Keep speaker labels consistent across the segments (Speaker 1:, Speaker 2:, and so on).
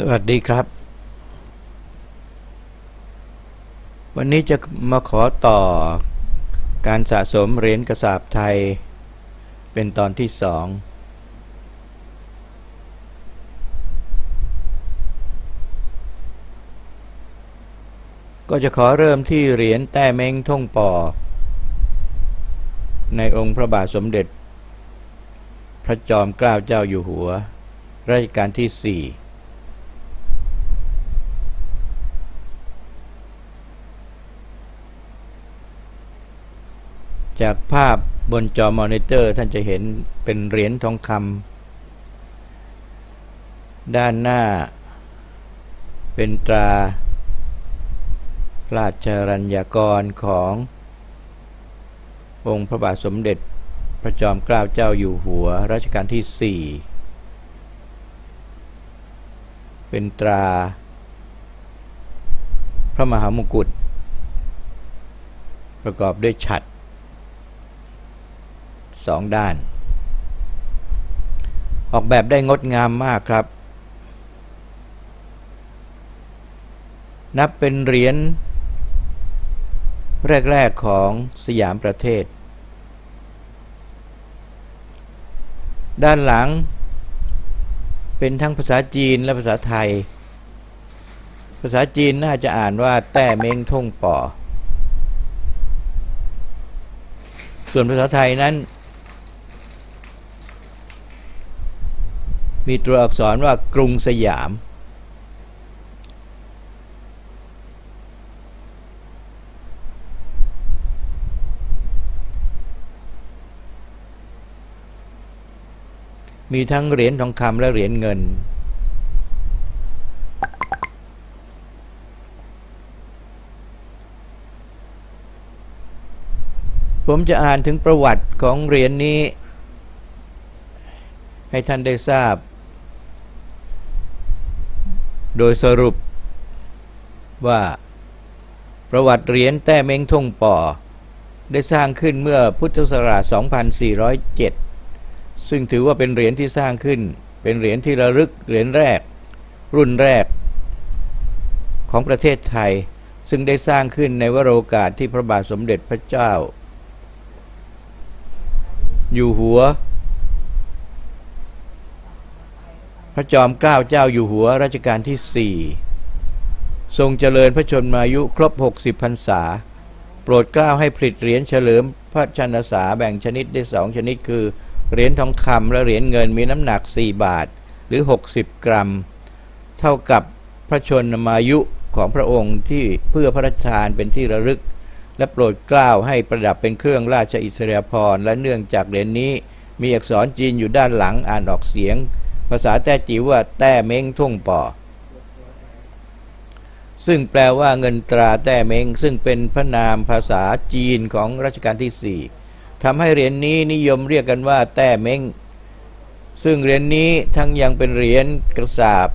Speaker 1: สวัสดีครับ วันนี้จะมาขอต่อการสะสมเหรียญกระสาบไทย เป็นตอนที่สอง ก็จะขอเริ่มที่เหรียญแต้เม้งท่งปอ ในองค์พระบาทสมเด็จ พระจอมเกล้าเจ้าอยู่หัวรัชกาลที่สี่ จากภาพบนจอมอนิเตอร์ท่านจะเห็นเป็นเหรียญทองคำด้านหน้า เป็นตราราชรัญญากรของ องค์พระบาทสมเด็จพระจอมเกล้าเจ้าอยู่หัวรัชกาลที่ 4 เป็นตรา พระมหามงกุฎประกอบด้วยฉัตร สองด้าน ออกแบบได้งดงามมากครับ นับเป็นเหรียญแรก ๆ ของสยามประเทศ ด้านหลัง เป็นทั้งภาษาจีนและภาษาไทย ภาษาจีนน่าจะอ่านว่า แต้เม้งท่งป่อ ส่วนภาษาไทยนั้น มีตัวอักษรว่ากรุงสยาม มีทั้งเหรียญทองคำและเหรียญเงินผมจะอ่านถึงประวัติของเหรียญนนี้ ให้ท่านได้ทราบ โดยสรุปว่า ประวัติเหรียญแต้เม้งท่งป่อ ได้สร้างขึ้นเมื่อพุทธศักราช 2407 ซึ่งถือว่าเป็นเหรียญที่สร้างขึ้น เป็นเหรียญที่ระลึกเหรียญแรก รุ่นแรก ของประเทศไทย ซึ่งได้สร้างขึ้นในวโรกาสที่พระบาทสมเด็จพระเจ้า อยู่หัว พ ระจอมเกล้าเจ้าอยู่หัวรัชกาลที่4ทรงเจริญพระชนมายุครบ 60พรรษา โปรดเกล้าให้ผลิตเหรียญเฉลิมพระชนษาแบ่งชนิดได้สองชนิดคือ เหรียญทองคำและเหรียญเงินมีน้ำหนัก 4 บาทหรือ 60 กรัม เท่ากับพระชนมายุของพระองค์ที่เพื่อพระราชทานเป็นที่ระลึก และโปรดเกล้าให้ประดับเป็นเครื่องราชอิสริยาภรณ์และเนื่องจากเหรียญนี้มีอักษรจีนอยู่ด้านหลังอ่านออกเสียง ภาษาแต้จิ๋วว่าแต้เม้งท่งปอ ซึ่งแปลว่าเงินตราแต้เม้งซึ่งเป็นพระนามภาษาจีนของรัชกาลที่ 4ทำให้เหรียญนี้นิยมเรียกกันว่า แต้เม้งซึ่งเหรียญนี้ทั้งยังเป็นเหรียญกระสาบ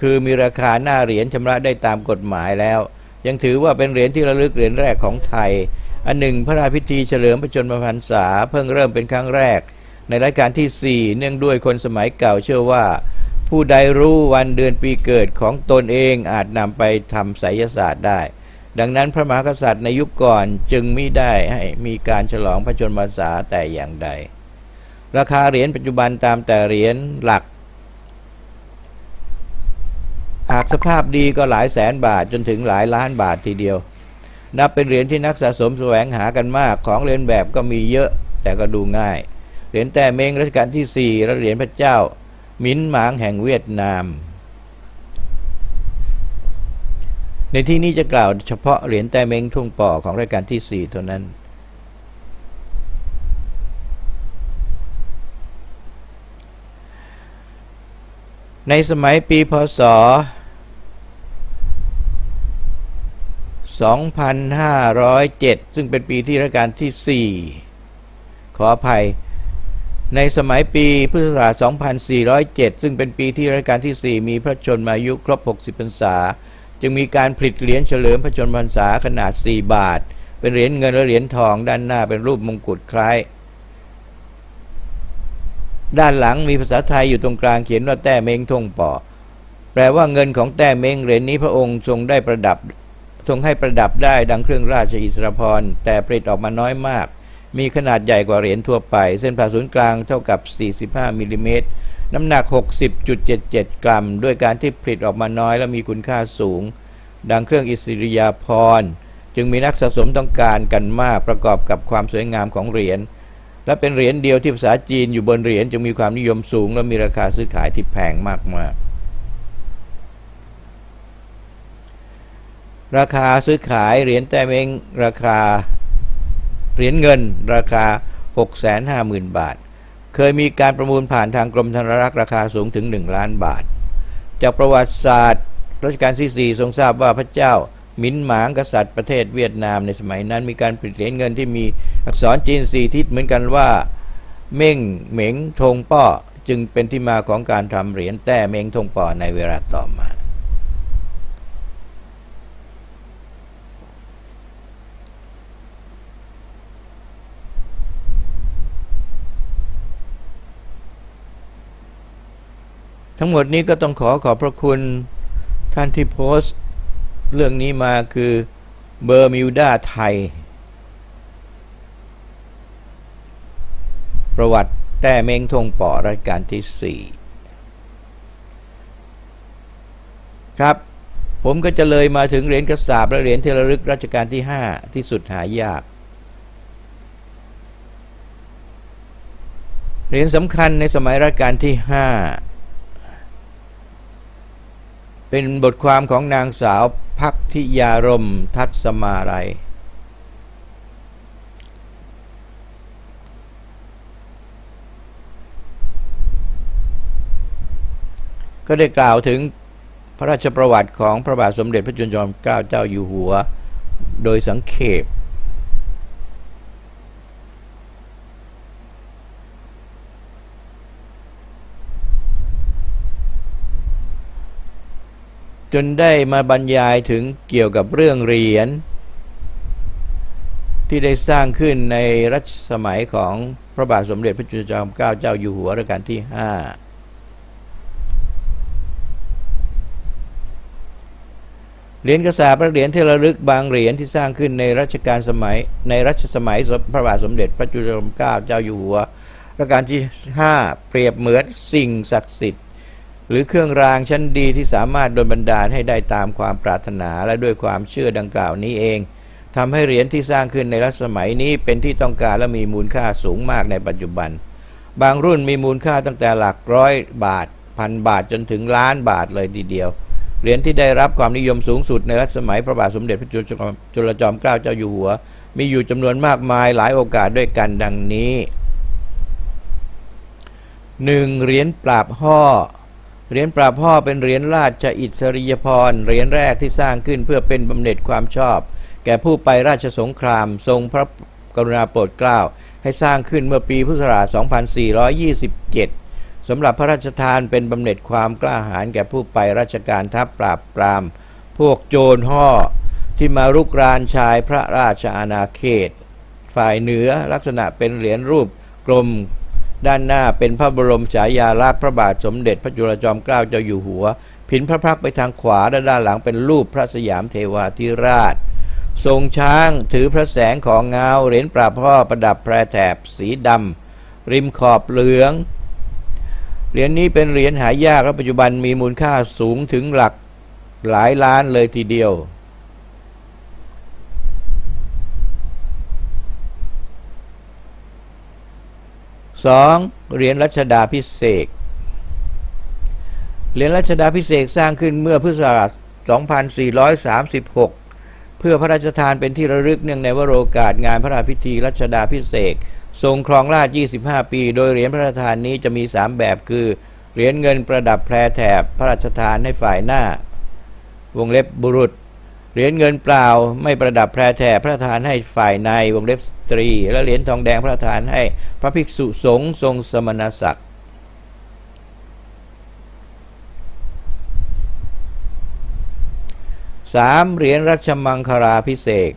Speaker 1: คือมีราคาหน้าเหรียญชำระได้ตามกฎหมายแล้ว ยังถือว่าเป็นเหรียญที่ระลึกเหรียญแรกของไทย อันหนึ่งพระราชพิธีเฉลิมพระชนมพรรษาเพิ่งเริ่มเป็นครั้งแรก ในรายการที่ 4 เนื่องด้วยคนสมัยเก่าเชื่อว่า ผู้ใดรู้วันเดือนปีเกิดของตนเองอาจนำไปทำไสยศาสตร์ได้ ดังนั้นพระมหากษัตริย์ในยุคก่อนจึงไม่ได้ให้มีการฉลองพระชนมพรรษาแต่อย่างใด ราคาเหรียญปัจจุบันตามแต่เหรียญหลักหากสภาพดีก็หลายแสนบาทจนถึงหลายล้านบาททีเดียว นับเป็นเหรียญที่นักสะสมแสวงหากันมาก ของเรียนแบบก็มีเยอะแต่ก็ดูง่าย เหรียญแต่เมงรัชกาลที่ 4 และเหรียญพระเจ้า มินหมางแห่งเวียดนาม ในที่นี้จะกล่าวเฉพาะเหรียญแต่เมงทุ่งป่อของรัชกาลที่ 4 เท่านั้นในสมัยปีพศ 2507 ซึ่งเป็นปีที่รัชกาลที่ 4 ขออภัย ในสมัยปีพุทธศักราช 2407 ซึ่งเป็นปีที่รัชกาลที่ 4 มีพระชนมายุครบ 60 พรรษา จึงมีการผลิตเหรียญเฉลิมพระชนมพรรษาขนาด 4 บาท เป็นเหรียญเงินและเหรียญทองด้านหน้าเป็นรูปมงกุฎคล้าย ด้านหลังมีภาษาไทยอยู่ตรงกลางเขียนว่าแต้เม้งทงป่อแปลว่าเงินของแต้เม้งเหรียญนี้พระองค์ทรงได้ประดับทรงให้ประดับได้ดังเครื่องราชอิสรภรแต่ผลิตออกมาน้อยมาก มีขนาดใหญ่กว่าเหรียญทั่วไป เส้นผ่าศูนย์กลางเท่ากับ 45มิลลิเมตรน้ำหนัก 60.77 กรัม ด้วยการที่ผลิตออกมาน้อยและมีคุณค่าสูง ดังเครื่องอิสริยาภรณ์จึงมีนักสะสมต้องการกันมากประกอบกับความสวยงามของเหรียญและเป็นเหรียญเดียวที่ภาษาจีนอยู่บนเหรียญจึงมีความนิยมสูง และมีราคาซื้อขายที่แพงมากๆราคาซื้อขายเหรียญแต้เมงราคา เหรียญเงินราคา 650,000 บาท เคยมีการประมูลผ่านทางกรมธนารักษ์ราคาสูงถึง 1 ล้านบาท จากประวัติศาสตร์รัชกาลที่ 4 ทรงทราบว่าพระเจ้ามินหมางกษัตริย์ประเทศเวียดนามในสมัยนั้นมีการผลิตเหรียญเงินที่มีอักษรจีนสี่ทิศเหมือนกันว่า เม่งเหม็งทงป้อจึงเป็นที่มาของการทำเหรียญแต้เม้งทงป้อในเวลาต่อมา ทั้งหมดนี้ก็ต้องขอขอบพระคุณท่านที่โพสต์ เรื่องนี้มาคือเบอร์มิวดาไทย ประวัติแต้เม้งทงป่อรัชกาลที่ 4 ครับ ผมก็จะเลยมาถึงเหรียญกระสาบและเหรียญเทระลึกรัชกาลที่ 5 ที่สุดหายาก เหรียญสำคัญในสมัยรัชกาลที่ 5 เป็นบทความของนางสาวพักทิยารมทัศมาลัยก็ได้กล่าวถึงพระราชประวัติของพระบาทสมเด็จพระจุลจอมเกล้าเจ้าอยู่หัว โดยสังเขป จนได้มาบรรยายถึงเกี่ยวกับเรื่องเหรียญที่ได้สร้างขึ้นในรัชสมัยของพระบาทสมเด็จพระจุลจอมเกล้าเจ้าอยู่หัวรัชกาลที่ 5 เหรียญกระสาบและเหรียญเทระลึกบางเหรียญที่สร้างขึ้นในรัชกาลสมัยในรัชสมัยพระบาทสมเด็จพระจุลจอมเกล้าเจ้าอยู่หัวรัชกาลที่ 5 เปรียบเหมือนสิ่งศักดิ์สิทธิ์ หรือเครื่องรางชั้นดีที่สามารถดลบันดาลให้ได้ตามความปรารถนาและด้วยความเชื่อดังกล่าวนี้เองทำให้เหรียญที่สร้างขึ้นในรัชสมัยนี้เป็นที่ต้องการและมีมูลค่าสูงมากในปัจจุบัน บางรุ่นมีมูลค่าตั้งแต่หลักร้อยบาท พันบาทจนถึงล้านบาทเลยทีเดียว เหรียญที่ได้รับความนิยมสูงสุดในรัชสมัยพระบาทสมเด็จพระจุลจอมเกล้าเจ้าอยู่หัว มีอยู่จำนวนมากมายหลายโอกาสด้วยกันดังนี้ 1. เหรียญปราบห่อ เหรียญปราบห่อเป็นเหรียญราชอิสริยพรเหรียญแรกที่สร้างขึ้นเพื่อเป็นบำเหน็จความชอบ แก่ผู้ไปราชสงคราม ทรงพระกรุณาโปรดเกล้า ให้สร้างขึ้นเมื่อปีพุทธศักราช 2427 สำหรับพระราชทานเป็นบำเหน็จความกล้าหาญแก่ผู้ไปราชการทัพปราบปราม พวกโจรห่อที่มารุกรานชายพระราชอาณาเขต ฝ่ายเหนือลักษณะเป็นเหรียญรูปกลม ด้านหน้าเป็นพระบรมฉายาลักษณ์พระบาทสมเด็จพระจุลจอมเกล้าเจ้าอยู่หัวผินพระพักไปทางขวาและด้านหลังเป็นรูปพระสยามเทวาธิราช ทรงช้างถือพระแสงของเงาเหรียญปราพ่อประดับแพรแถบสีดำริมขอบเหลือง เหรียญนี้เป็นเหรียญหายากและปัจจุบันมีมูลค่าสูงถึงหลักหลายล้านเลยทีเดียว 2. เหรียญรัชดาพิเศษเหรียญรัชดาพิเศษสร้างขึ้นเมื่อพุทธศักราช2436 เพื่อพระราชทานเป็นที่ระลึกเนื่องในวโรกาสงานพระราชพิธีรัชดาพิเศษทรงครองราช 25 ปี โดยเหรียญพระราชทานนี้จะมี 3 แบบคือ เหรียญเงินประดับแพรแถบพระราชทานให้ฝ่ายหน้า วงเล็บบุรุษ เหรียญเงินเปล่าไม่ประดับแพรแถพระราชทานให้ฝ่ายในวงเล็บสตรี และเหรียญทองแดงพระราชทานให้พระภิกษุสงฆ์ทรงสมณศักดิ์สามเหรียญรัชมังคลาพิเศษ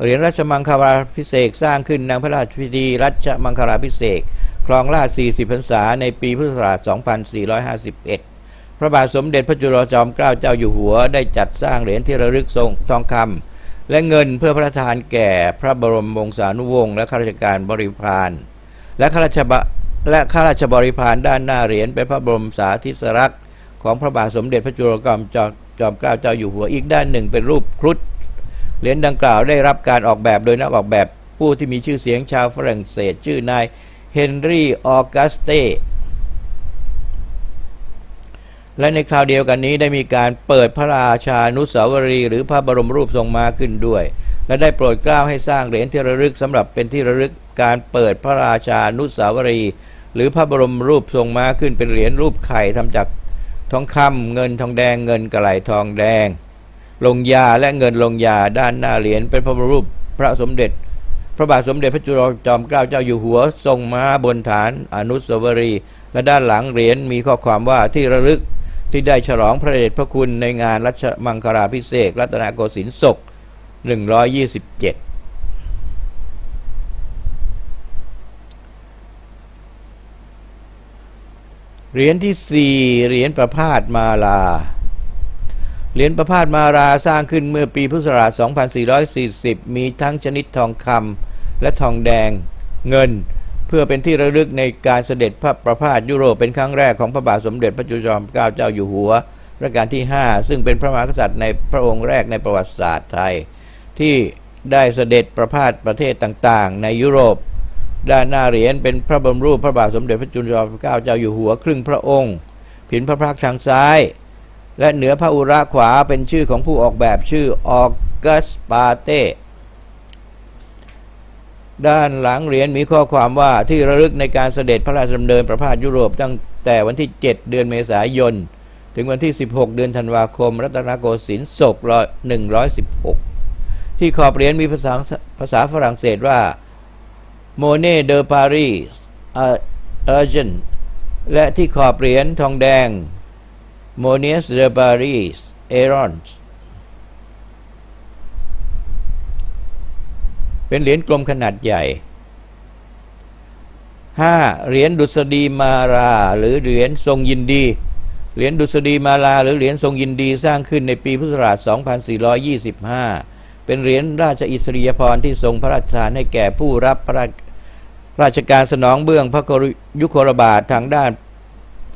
Speaker 1: เหรียญรัชมังคลาพิเศษสร้างขึ้นในพระราชพิธีรัชมังคลาพิเศษครองราช40พรรษาในปีพุทธศักราช2451 พระบาทสมเด็จพระจุลจอมเกล้าเจ้าอยู่หัว ได้จัดสร้างเหรียญที่ระลึกทรงทองคำและเงินเพื่อพระราชทานแก่พระบรมวงศานุวงศ์และข้าราชการบริพารและข้าราชบและข้าราชบริพารด้านหน้าเหรียญเป็นพระบรมสาธิสลักษณ์ของพระบาทสมเด็จพระจุลจอมจอมจอมเกล้าเจ้าอยู่หัวอีกด้านหนึ่ง เป็นรูปครุฑเหรียญดังกล่าวได้รับการออกแบบโดยนักออกแบบผู้ที่มีชื่อเสียงชาวฝรั่งเศสชื่อนายเฮนรี่ออกัสเต และในคราวเดียวกันนี้ได้มีการเปิดพระราชานุสาวรีหรือพระบรมรูปทรงมาขึ้นด้วย และได้โปรดเกล้าให้สร้างเหรียญที่ระลึกสำหรับเป็นที่ระลึกการเปิดพระราชานุสาวรี หรือพระบรมรูปทรงมาขึ้นเป็นเหรียญรูปไข่ทำจากทองคำเงินทองแดงเงินกระไหลทองแดง ลงยาและเงินลงยาด้านหน้าเหรียญเป็นพระบรมรูปพระสมเด็จ พระบาทสมเด็จพระจุลจอมเกล้าเจ้าอยู่หัวทรงม้าบนฐานอนุสาวรีย์และด้านหลังเหรียญมีข้อความว่าที่ระลึก ที่ได้ฉลองพระเดชพระคุณในงานรัชมังคลาพิเศษรัตนโกสินทร์ศก 127เหรียญที่4เหรียญประพาสมาลา เหรียญประพาสมาราสร้างขึ้นเมื่อปีพุทธศักราช 2440 มีทั้งชนิดทองคำและทองแดง เงิน เพื่อเป็นที่ระลึกในการเสด็จพระประพาสยุโรปเป็นครั้งแรกของพระบาทสมเด็จพระจุลจอมเกล้าเจ้าอยู่หัวรัชกาลที่ 5 ซึ่งเป็นพระมหากษัตริย์ในพระองค์แรกในประวัติศาสตร์ไทย ที่ได้เสด็จประพาสประเทศต่างๆ ในยุโรป ด้านหน้าเหรียญเป็นพระบรมรูปพระบาทสมเด็จพระจุลจอมเกล้าเจ้าอยู่หัว ครึ่งพระองค์ ผินพระพักทางซ้าย และเหนือพระอุระขวาเป็นชื่อของผู้ออกแบบชื่อออกัสปาเต้ ด้านหลังเหรียญมีข้อความว่าที่ระลึกในการเสด็จพระราชดำเนินประพาสยุโรปตั้งแต่วันที่ 7 เดือนเมษายน ถึงวันที่ 16 เดือนธันวาคม รัตนโกสินทร์ศกร้อย116 ที่ขอบเหรียญมีภาษาภาษาฝรั่งเศสว่าโมเน่เดอปารีสเออร์เจนและที่ขอบเหรียญทองแดงโมเนสเดอปารีสเอรอน เป็นเหรียญกลมขนาดใหญ่ 5. เหรียญดุษฎีมาราหรือเหรียญทรงยินดี เหรียญดุษฎีมาลาหรือเหรียญทรงยินดีสร้างขึ้นในปีพุทธศักราช 2425 เป็นเหรียญราชอิสริยาภรณ์ที่ทรงพระราชทานให้แก่ผู้รับพระราชการสนองเบื้องพระกรุยุคลบาททางด้าน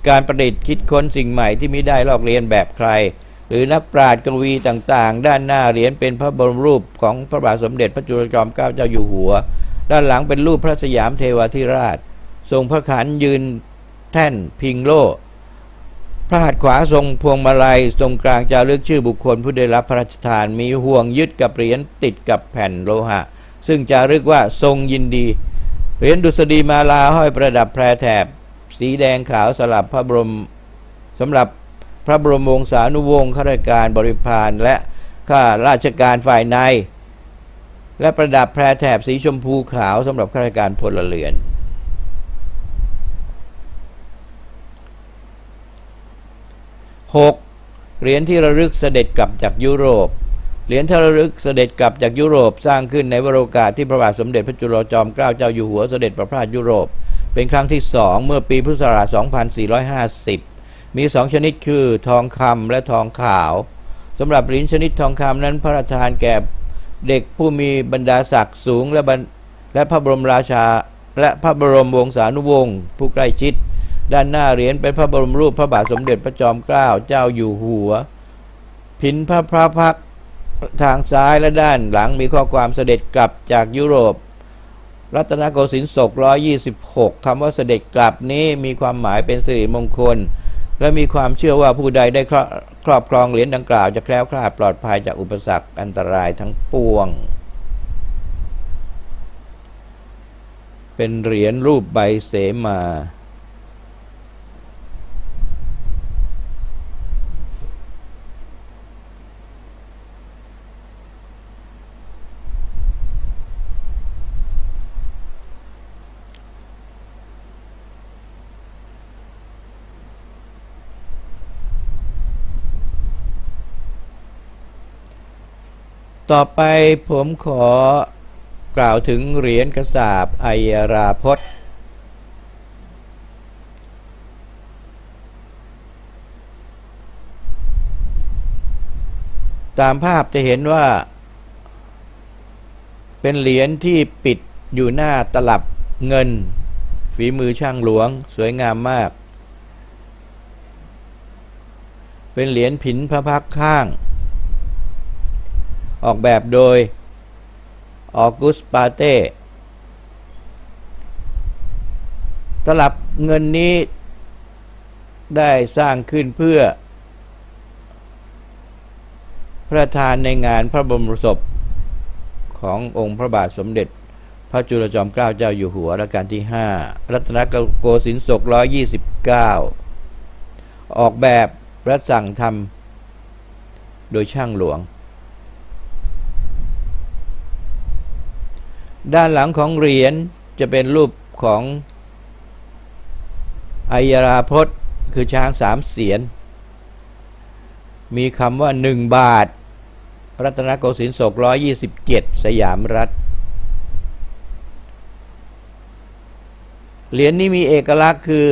Speaker 1: การประดิษฐ์คิดค้นสิ่งใหม่ที่ไม่ได้ลอกเลียนแบบใคร หรือนักปราชญ์กวีต่างๆ ด้านหน้าเหรียญเป็นพระบรมรูปของพระบาทสมเด็จพระจุลจอมเกล้าเจ้าอยู่หัว ด้านหลังเป็นรูปพระสยามเทวาธิราช ทรงพระขันยืนแท่นพิงโลพระหัตถ์ขวาทรงพวงมาลัยตรงกลางจารึกชื่อบุคคลผู้ได้รับพระราชทานมีห่วงยึดกับเหรียญติดกับแผ่นโลหะ ซึ่งจารึกว่าทรงยินดีเหรียญดุษฎีมาลาห้อยประดับแพรแถบ สีแดงขาวสลับพระบรมสำหรับ พระบรมวงศานุวงศ์ข้าราชการบริพารและข้าราชการฝ่ายใน และประดับแพรแถบสีชมพูขาวสำหรับข้าราชการพลเรือน 6. เหรียญที่ระลึกเสด็จกลับจากยุโรป เหรียญที่ระลึกเสด็จกลับจากยุโรปสร้างขึ้นในวโรกาสที่พระบาทสมเด็จพระจุลจอมเกล้าเจ้าอยู่หัวเสด็จประพาสยุโรป เป็นครั้งที่สองเมื่อปีพุทธศักราช 2450 มีสองชนิดคือทองคำและทองขาวสำหรับเหรียญชนิดทองคำนั้นพระราชทานแก่เด็กผู้มีบรรดาศักดิ์สูงและบรรและพระบรมราชา และพระบรมวงศานุวงศ์ผู้ใกล้ชิด ด้านหน้าเหรียญเป็นพระบรมรูปพระบาทสมเด็จพระจอมเกล้าเจ้าอยู่หัว พินพระพระพักทางซ้ายและด้านหลังมีข้อความเสด็จกลับจากยุโรป รัตนโกสินทร์ศก126 คำว่าเสด็จกลับนี้มีความหมายเป็นสิริมงคล และมีความเชื่อว่าผู้ใดได้ครอบครองเหรียญดังกล่าว จะแคล้วคลาดปลอดภัยจากอุปสรรคอันตรายทั้งปวง เป็นเหรียญรูปใบเสมา ต่อไปผมขอกล่าวถึงเหรียญกระสาบไอยราพศตามภาพจะเห็นว่า เป็นเหรียญที่ปิดอยู่หน้าตลับเงิน ฝีมือช่างหลวงสวยงามมาก เป็นเหรียญผินพระพักข้าง ออกแบบโดยออกุสปาเต้ตลับเงินนี้ได้สร้างขึ้นเพื่อ พระราชทานในงานพระบรมศพขององค์พระบาทสมเด็จ พระจุลจอมเกล้าเจ้าอยู่หัวรัชกาลที่ 5 รัตนโกสินทร์ศก129 ออกแบบและสั่งทำโดยช่างหลวง ด้านหลังของเหรียญจะเป็นรูปของไอยราพจน์คือช้างสามเสียน มีคำว่าหนึ่งบาท รัตนโกสินทร์ศก127สยามรัฐ เหรียญนี้มีเอกลักษณ์คือ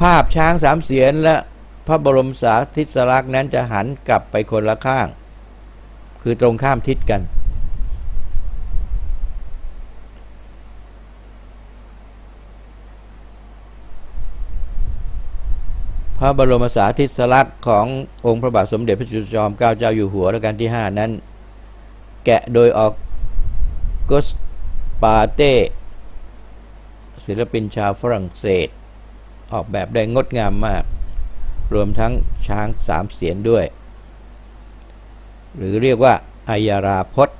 Speaker 1: ภาพช้างสามเสียนและพระบรมสาธิสลักษณ์นั้นจะหันกลับไปคนละข้าง คือตรงข้ามทิศกัน พระบรมสาธิสลักษณ์ขององค์พระบาทสมเด็จพระจุลจอมเกล้าเจ้าอยู่หัวรัชกาลที่ 5 นั้น แกะโดยออกกุสปาเต้ศิลปินชาวฝรั่งเศส ออกแบบได้งดงามมาก รวมทั้งช้างสามเสียนด้วย หรือเรียกว่าอายาราพจน์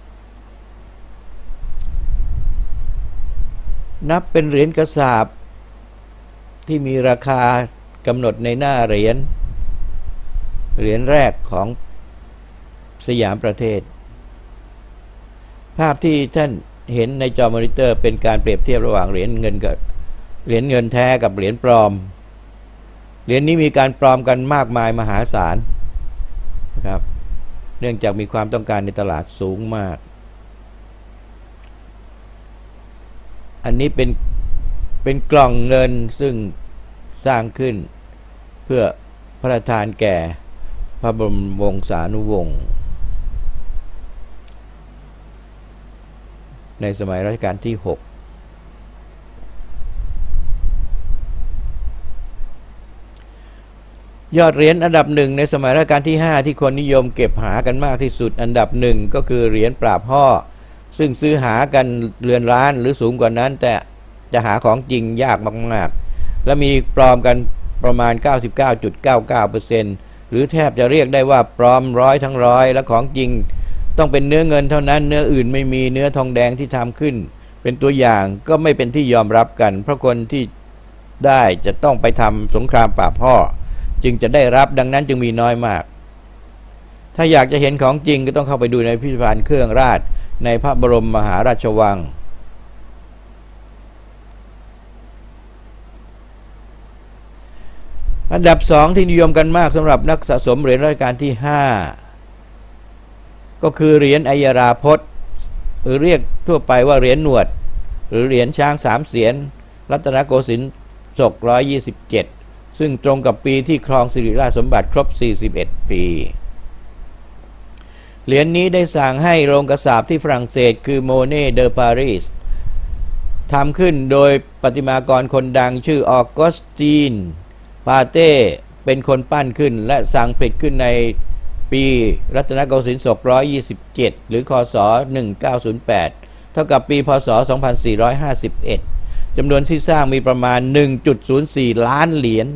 Speaker 1: นับเป็นเหรียญกระสาบที่มีราคา กำหนดในหน้าเหรียญเหรียญแรกของสยามประเทศ ภาพที่ท่านเห็นในจอมอนิเตอร์ เป็นการเปรียบเทียบระหว่างเหรียญเงินกับเหรียญเงินแท้กับเหรียญปลอม เหรียญนี้มีการปลอมกันมากมายมหาศาลนะครับ เนื่องจากมีความต้องการในตลาดสูงมาก อันนี้เป็นเป็นกล่องเงินซึ่ง สร้างขึ้น เพื่อพระราชทานแก่พระบรมวงศานุวงศ์ในสมัยรัชกาลที่ 6 ยอดเหรียญอันดับหนึ่งในสมัยรัชกาลที่ 5 ที่คนนิยมเก็บหากันมากที่สุดอันดับหนึ่งก็คือเหรียญปราบพ่อซึ่งซื้อหากันเรือนล้านหรือสูงกว่านั้นแต่จะหาของจริงยากมากๆ และมีปลอมกันประมาณ 99.99%หรือแทบจะเรียกได้ว่าปลอมร้อยทั้งร้อยและของจริง ต้องเป็นเนื้อเงินเท่านั้นเนื้ออื่นไม่มีเนื้อทองแดงที่ทำขึ้น เป็นตัวอย่างก็ไม่เป็นที่ยอมรับกัน เพราะคนที่ได้จะต้องไปทำสงครามปราพ่อ จึงจะได้รับดังนั้นจึงมีน้อยมาก ถ้าอยากจะเห็นของจริงก็ต้องเข้าไปดูในพิพิธภัณฑ์เครื่องราชในพระบรมมหาราชวัง อันดับสองที่นิยมกันมากสำหรับนักสะสมเหรียญรัชกาลที่ 5 ก็คือเหรียญอัยราพจน์หรือเรียกทั่วไปว่าเหรียญหนวด หรือเหรียญช้างสามเสียน รัตนโกสินทร์ศก127 ซึ่งตรงกับปีที่ครองสิริราชสมบัติครบ 41 ปี เหรียญนนี้ได้สั่งให้โรงกระสาบที่ฝรั่งเศสคือโมเน่เดอปารีสทำขึ้นโดยประติมากรคนดังชื่อออกัสตีน ปาเต้เป็นคนปั้นขึ้น และสั่งผลิตขึ้นในปีรัตนโกสินทร์ศก127 หรือคศ 1908 เท่ากับปีพศ 2451 จำนวนที่สร้างมีประมาณ 1.04 ล้านเหรียญ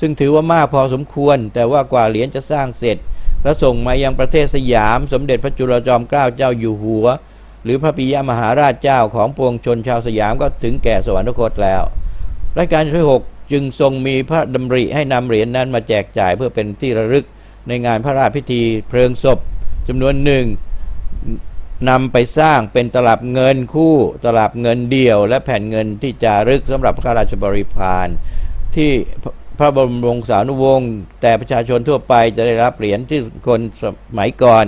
Speaker 1: ซึ่งถือว่ามากพอสมควร แต่ว่ากว่าเหรียญจะสร้างเสร็จ และส่งมายังประเทศสยาม สมเด็จพระจุลจอมเกล้าเจ้าอยู่หัว หรือพระปิยมหาราชเจ้าของปวงชนชาวสยามก็ถึงแก่สวรรคตแล้วรัชกาลที่6 จึงทรงมีพระดำริให้นำเหรียญนนั้นมาแจกจ่ายเพื่อเป็นที่ระลึกในงานพระราชพิธีเพลิงศพจำนวนหนึ่งนำไปสร้างเป็นตลับเงินคู่ตลับเงินเดี่ยว และแผ่นเงินที่จารึกสำหรับพระราชบริพารที่พระบรมวงศานุวงศ์แต่ประชาชนทั่วไปจะได้รับเหรียญที่คนสมัยก่อน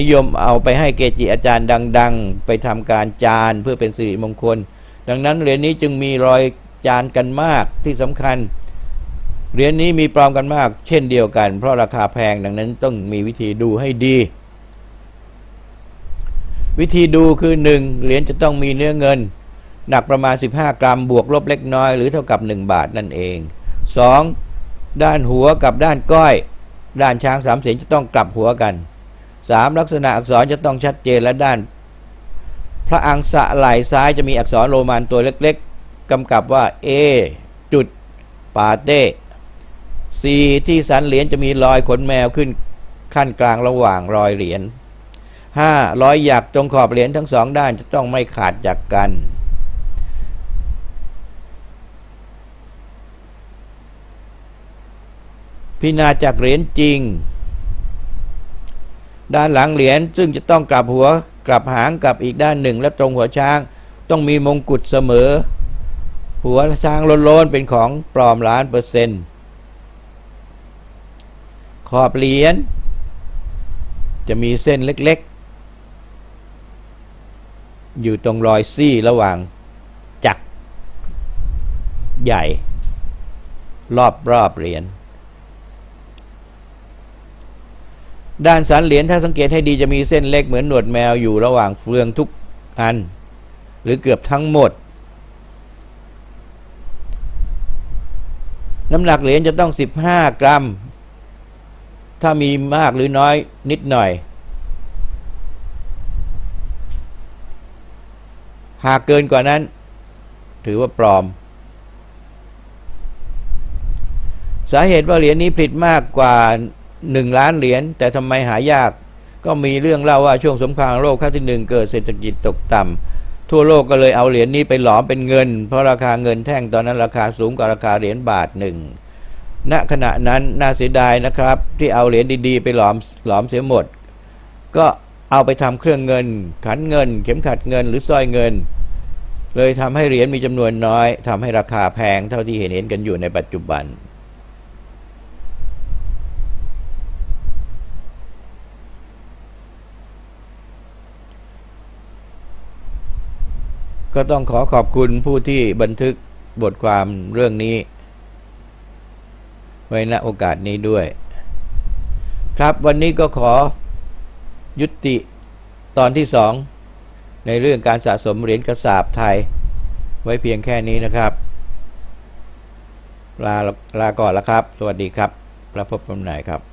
Speaker 1: นิยมเอาไปให้เกจิอาจารย์ดัง ๆ ไปทำการจานเพื่อเป็นสิริมงคล ดังนั้นเหรียญนี้จึงมีรอย จานกันมากที่สำคัญเหรียญนี้มีปลอมกันมาก เช่นเดียวกัน เพราะราคาแพงดังนั้นต้องมีวิธีดูให้ดี วิธีดูคือ 1. เหรียญจะต้องมีเนื้อเงิน หนักประมาณ 15 กรัม บวกลบเล็กน้อยหรือเท่ากับ 1 บาทนั่นเอง 2. ด้านหัวกับด้านก้อย ด้านช้างสามเสียนจะต้องกลับหัวกัน 3. ลักษณะอักษรจะต้องชัดเจนและด้าน พระอังสะไหล่ซ้ายจะมีอักษรโรมันตัวเล็ก กำกับว่า A จุดปาเต้ C ที่สันเหรียญจะมีรอยขนแมวขึ้นขั้นกลางระหว่างรอยเหรียญ 5. รอยหยักตรงขอบเหรียญทั้งสองด้านจะต้องไม่ขาดจากกันพินาจากเหรียญจริง ด้านหลังเหรียญซึ่งจะต้องกลับหัวกลับหางกลับอีกด้านหนึ่งและตรงหัวช้าง ต้องมีมงกุฎเสมอ หัวช้างโลนๆเป็นของปลอมล้านเปอร์เซ็นต์ขอบเหรียญจะมีเส้นเล็กๆ อยู่ตรงรอยซี่ระหว่างจักรใหญ่ รอบรอบเหรียญด้านสันเหรียญถ้าสังเกตให้ดีจะมีเส้นเล็กเหมือนหนวดแมวอยู่ระหว่างเฟืองทุกอัน หรือเกือบทั้งหมด น้ำหนักเหรียญจะต้อง 15 กรัม ถ้ามีมากหรือน้อยนิดหน่อย หากเกินกว่านั้น ถือว่าปลอม สาเหตุว่าเหรียญนี้ผลิตมากกว่า 1 ล้านเหรียญแต่ทำไมหายาก ก็มีเรื่องเล่าว่าช่วงสงครามโลกครั้งที่หนึ่งเกิดเศรษฐกิจตกต่ำ ทั่วโลกก็เลยเอาเหรียญนี้ไปหลอมเป็นเงิน เพราะราคาเงินแท่งตอนนั้นราคาสูงกว่าราคาเหรียญบาทหนึ่งณขณะนั้นน่าเสียดายนะครับ ที่เอาเหรียญดีๆ ไปหลอมหลอมเสียหมด ก็เอาไปทำเครื่องเงิน ขันเงิน เข็มขัดเงินหรือสร้อยเงิน เลยทำให้เหรียญมีจำนวนน้อยทำให้ราคาแพงเท่าที่เห็นเห็นกันอยู่ในปัจจุบัน ก็ต้องขอขอบคุณผู้ที่บันทึกบทความเรื่องนี้ ไว้ณโอกาสนี้ด้วย ครับวันนี้ก็ขอยุติตอนที่สองในเรื่องการสะสมเหรียญกระสาบไทย ไว้เพียงแค่นี้นะครับลาลาก่อนแล้วครับ สวัสดีครับ แล้วพบกันใหม่ครับ